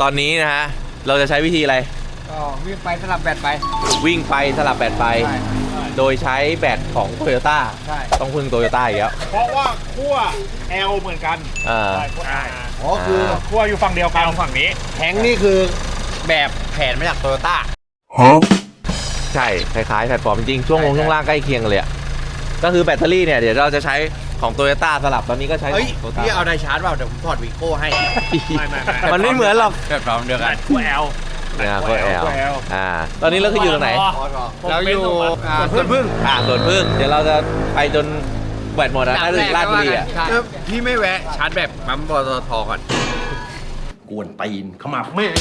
ตอนนี้นะฮะ เราจะใช้วิธีอะไร ก็วิ่งไปสลับแบตไป วิ่งไปสลับแบตไป ใช่ โดยใช้แบตของโตโยต้าใช่ ต้องพึ่งโตโยต้าอีกแล้วเพราะว่าขั้ว L เหมือนกันอ่า ใช่ขั้ว R อ๋อคือขั้วอยู่ฝั่งเดียวกันฝั่งนี้ แทงนี่คือแบบแผนมาจากโตโยต้า ใช่ คล้ายๆแพลตฟอร์มจริงๆช่วงลงใช่ ช่วงล่างใกล้เคียงกันเลยอะก็คือแบตเตอรี่เนี่ย เดี๋ยวเราจะใช้ ของโตโยต้าสลับตอนนี้ก็ใช้ขเฮ้ย องโตโยต้าพี่เอาไดชาร์จเปล่า เดี๋ยวผมถอดวีโก้ให้ ไม่ไม่ไม่มันไม่เหมือนหรอกแบบเราเดียวกันขั้ว L นะโคแอลขั้ว L อ่า ตอนนี้เราคืออยู่ตรงไหน เราอยู่อ่าสวนพึ่งอ่าสวนพึ่ง เดี๋ยวเราจะไปจนแบตหมดนะน่าจะถึงราชบุรีอะ เออพี่ไม่แวะ ชาร์จแบบปั๊มปตทก่อน กวนตีนเข้ามาแม่ง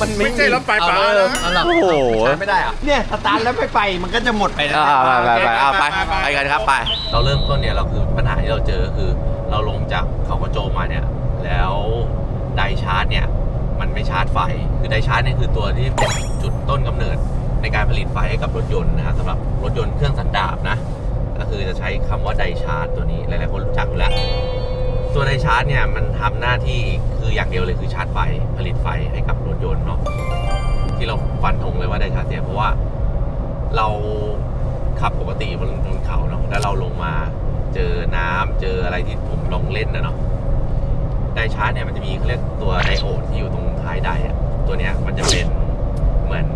มันไม่ใช่รถไฟฟ้าเอาเลยนะโอ้โหชาร์จไม่ได้เหรอะเนี่ยสตาร์ทแล้วไม่ไปมันก็จะหมดไปนะอ่าไปไปไปเอาไปไปไปไปกันครับไป เราเริ่มต้นเนี่ยเราคือปัญหาที่เราเจอก็คือ เราลงจากเขากระโจมมาเนี่ย แล้วไดชาร์จเนี่ย มันไม่ชาร์จไฟ คือไดชาร์จเนี่ยคือตัวที่เป็นจุดต้นกำเนิดในการผลิตไฟให้กับรถยนต์นะฮะสำหรับรถยนต์เครื่องสันดาปนะ ก็คือจะใช้คำว่าไดชาร์จตัวนี้หลายๆคนรู้จักอยู่แล้ว ตัวไดชาร์จเนี่ยมันทำหน้าที่คืออย่างเดียวเลยคือชาร์จไฟผลิตไฟให้กับรถยนต์เนาะที่เราฟันธงเลยว่าไดชาร์จเสียเพราะว่าเราขับปกติบนบนเขาเนาะแล้วเราลงมาเจอน้ำเจออะไรที่ผมลองเล่นนะเนาะไดชาร์จเนี่ยมันจะมีเขาเรียกตัวไดโอดที่อยู่ตรงท้ายไดอะตัวเนี้ยมันจะเป็นเหมือน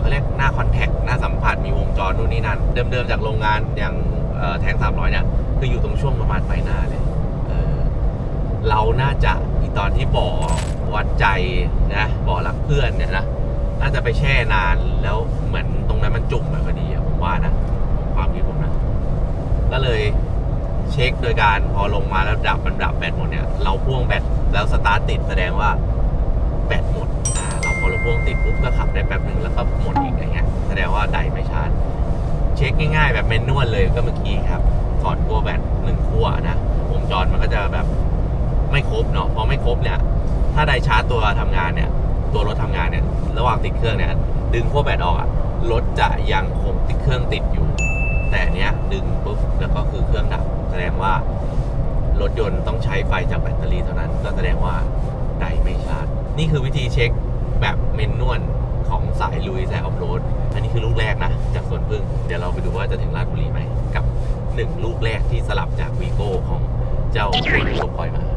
เขาเรียกหน้าคอนแทคหน้าสัมผัสมีวงจรนู่นนี่นั่นเดิมๆจากโรงงานอย่างเอ่อแทง300เนี่ยคืออยู่ตรงช่วงประมาณไฟหน้าเลย เราน่าจะอีตอนที่บ่อวัดใจนะบ่อรักเพื่อนเนี่ยนะน่าจะไปแช่นานแล้วเหมือนตรงนั้นมันจุ่มไปพอดีผมว่านะความคิดผมนะ ก็เลยเช็คโดยการพอลงมาแล้วดับมันดับแบตหมดเนี่ย เราพ่วงแบตแล้วสตาร์ทติดแสดงว่าแบตหมดอ่าเราพอเราพ่วงติดปุ๊บก็ขับได้แป๊บหนึ่งแล้วก็หมดอีกอย่างเงี้ยแสดงว่าไดไม่ชาร์จเช็คง่ายๆ แบบเมนนวลเลยก็เมื่อกี้ครับถอดขั้วแบตหนึ่งขั้วนะวงจรมันก็จะแบบ ไม่ครบเนาะพอไม่ครบเนี่ย ถ้าไดชาร์จตัวทำงานเนี่ย ตัวรถทำงานเนี่ย ระหว่างติดเครื่องเนี่ย ดึงขั้วแบตออกอะรถจะยังคงติดเครื่องติดอยู่ แต่เนี้ยดึงปุ๊บแล้วก็คือเครื่องดับ แสดงว่ารถยนต์ต้องใช้ไฟจากแบตเตอรี่เท่านั้น ก็แสดงว่าไดไม่ชาร์จ นี่คือวิธีเช็คแบบเมนนวลของสายลุยสายออฟโรด อันนี้คือลูกแรกนะ จากสวนพึ่ง เดี๋ยวเราไปดูว่าจะถึงราชบุรีไหมกับหนึ่งลูกแรกที่สลับจากวีโก้ของเจ้าเรนโคอยมา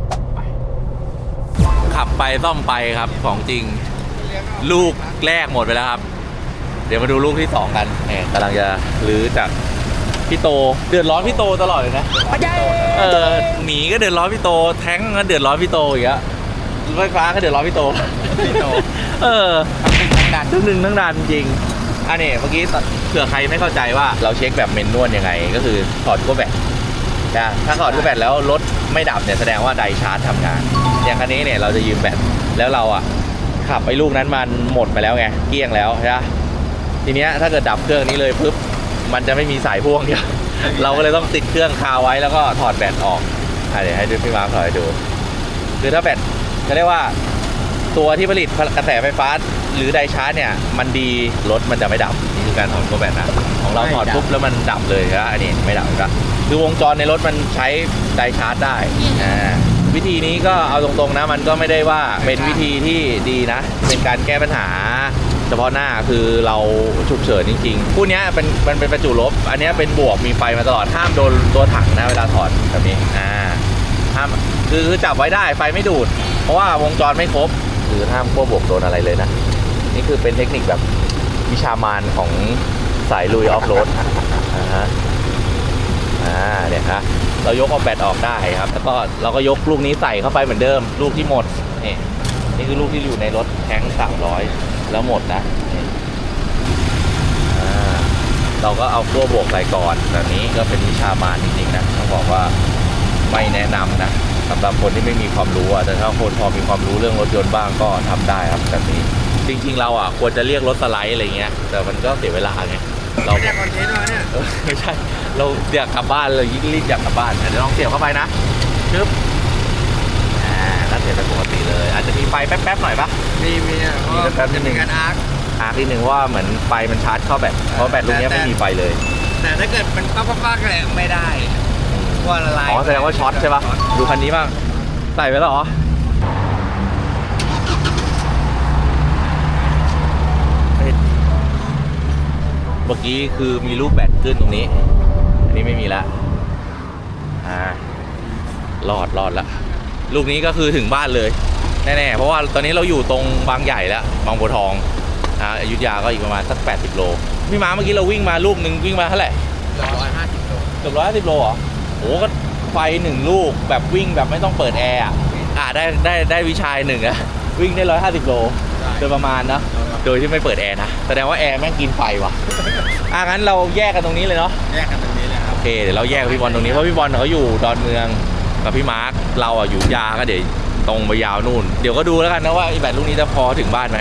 ขับไปซ่อมไปครับของจริง ลูกแรกหมดไปแล้วครับ เดี๋ยวมาดูลูกที่สองกันแหมกำลังจะรื้อจากพี่โตเดือดร้อนพี่โตตลอดเลยนะเออหมีก็เดือดร้อนพี่โต แท้งก็เดือดร้อนพี่โตอีกอะรถไฟฟ้าก็เดือดร้อนพี่โตพี่โตเออดันทั้งหนึ่งทั้งนานจริงอันนี้เมื่อกี้เผื่อใครไม่เข้าใจว่าเราเช็คแบบเมนนวลยังไง ก็คือถอดขั้วแบต นะถ้าถอดขั้วแบตแล้วรถไม่ดับเนี่ยแสดงว่าไดชาร์จทำงาน อย่างคันนี้เนี่ยเราจะยืมแบตแล้วเราอะขับไปลูกนั้นมันหมดไปแล้วไงเกลี้ยงแล้วใช่ไหมทีเนี้ยถ้าเกิดดับเครื่องนี้เลยปุ๊บมันจะไม่มีสายพ่วงเดียวเราก็เลยต้องติดเครื่องคาไว้แล้วก็ถอดแบตออกอะเดี๋ยวให้ดูพี่มาร์คถอดให้ดูคือถ้าแบตจะเรียกว่าตัวที่ผลิตกระแสไฟฟ้าหรือไดชาร์จเนี่ยมันดีรถมันจะไม่ดับ คือการถอดตัวแบตนะของเราถอดปุ๊บแล้วมันดับเลยนะอันนี้ไม่ดับนะคือวงจรในรถมันใช้ไดชาร์จได้อ่าวิธีนี้ก็เอาตรงๆนะ มันก็ไม่ได้ว่าเป็นวิธีที่ดีนะ เป็นการแก้ปัญหา เฉพาะหน้าคือเราฉุกเฉินจริงๆคู่เนี้ยเป็นมันเป็นประจุลบ อันเนี้ยเป็นบวกมีไฟมาตลอดห้ามโดนตัวถังนะเวลาถอดแบบนี้อ่าห้ามคือคือจับไว้ได้ไฟไม่ดูด เพราะว่าวงจรไม่ครบ คือห้ามขั้วบวกโดนอะไรเลยนะ นี่คือเป็นเทคนิคแบบ วิชามานของสายลุยออฟโรดอ่าฮะอ่าเนี่ยฮะเรายกเอาแบตออกได้ครับ แล้วก็เราก็ยกลูกนี้ใส่เข้าไปเหมือนเดิม ลูกที่หมดนี่นี่คือลูกที่อยู่ในรถแท้งสามร้อยแล้วหมดนะอ่าเราก็เอาขั้วบวกใส่ก่อนแบบนี้ก็เป็นวิชามานจริงๆนะต้องบอกว่าไม่แนะนำนะสำหรับคนที่ไม่มีความรู้อะแต่ถ้าคนพอมีความรู้เรื่องรถยนต์บ้างก็ทำได้ครับแบบนี้ จริง ๆ เราอะควรจะเรียกรถสไลด์อะไรเงี้ย แต่มันก็เสียเวลาไงเราแจกคอนเทนต์มาเนี่ยเออไม่ใช่ เราอยากกลับบ้านเรายิ่งรีบอยากกลับบ้านอะเดี๋ยวลองเสียบเข้าไปนะชึบอ่าแล้วเสียบไปปกติเลย อาจจะมีไฟแป๊บๆหน่อยปะมีมีอะมีแป๊บๆนิดนึงการอาร์คอาร์คนิดนึงว่าเหมือนไฟมันชาร์จเข้าแบตเพราะแบตลูกเนี้ยไม่มีไฟเลย แต่ถ้าเกิดมันป้าป้าๆก็เลยไม่ได้ว่าละลายอ๋อแสดงว่าช็อตใช่ปะดูคันนี้บ้างใส่ไปแล้วเหรอ เมื่อกี้คือมีรูปแบตขึ้นตรงนี้ อันนี้ไม่มีละอ่ารอดรอดละลูกนี้ก็คือถึงบ้านเลยแน่ๆเพราะว่าตอนนี้เราอยู่ตรงบางใหญ่แล้วบางบัวทองอ่าอยุธยาก็อีกประมาณสัก 80 โลพี่ม้าเมื่อกี้เราวิ่งมาลูกหนึ่งวิ่งมาเท่าไหร่ร้อยห้าสิบโลเกือบร้อยห้าสิบโลเหรอโอ้ก็ไฟหนึ่งลูกแบบวิ่งแบบไม่ต้องเปิดแอร์อะอ่าได้ได้ได้วิชายหนึ่งอะวิ่งได้ร้อยห้าสิบโลโดยประมาณนะ โดยที่ไม่เปิดแอร์นะ แสดงว่าแอร์แม่งกินไฟว่ะอะงั้นเราแยกกันตรงนี้เลยเนาะ แยกกันตรงนี้เลยครับ โอเค เดี๋ยวเราแยกกับพี่บอลตรงนี้ เพราะพี่บอลเขาอยู่ดอนเมืองกับพี่มาร์ค เราอะอยู่ยาก็เดี๋ยวตรงไปยาวนู่น เดี๋ยวก็ดูแล้วกันนะว่าไอ้แบตลูกนี้จะพอถึงบ้านไหม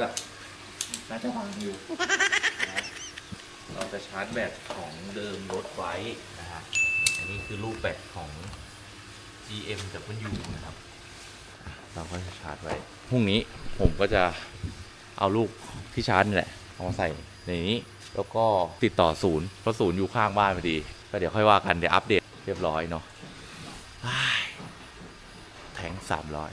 ถอะน่าจะวางอยู่นะเราจะชาร์จแบตของเดิมรถไว้นะฮะอันนี้คือรูปแบตของ GM W นะครับ เราก็จะชาร์จไว้พรุ่งนี้ผมก็จะเอาลูกที่ชาร์จนี่แหละเอามาใส่ในนี้แล้วก็ติดต่อศูนย์เพราะศูนย์อยู่ข้างบ้านพอดี ก็เดี๋ยวค่อยว่ากันเดี๋ยวอัปเดตเรียบร้อยเนาะอ้แทงสามร้อย